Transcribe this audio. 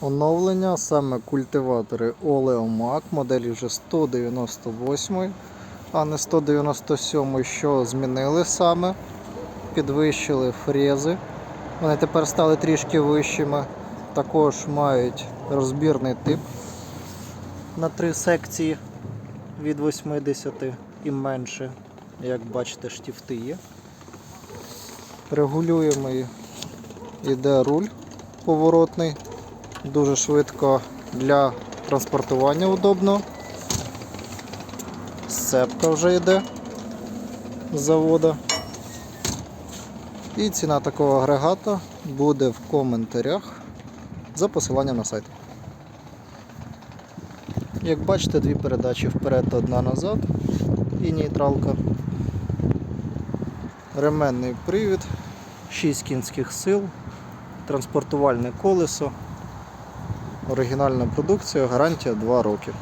Оновлення, саме культиватори Oleomac, моделі вже 198, а не 197, що змінили саме. Підвищили фрези. Вони тепер стали трішки вищими. Також мають розбірний тип на три секції від 80 і менше. Як бачите, штифти є. Регулюємий іде руль поворотний. Дуже швидко для транспортування удобно. Сцепка вже йде з завода. І ціна такого агрегата буде в коментарях за посиланням на сайт. Як бачите, дві передачі вперед, одна назад і нейтралка. Ременний привід, 6 кінських сил, транспортувальне колесо. Оригінальна продукція, гарантія 2 роки.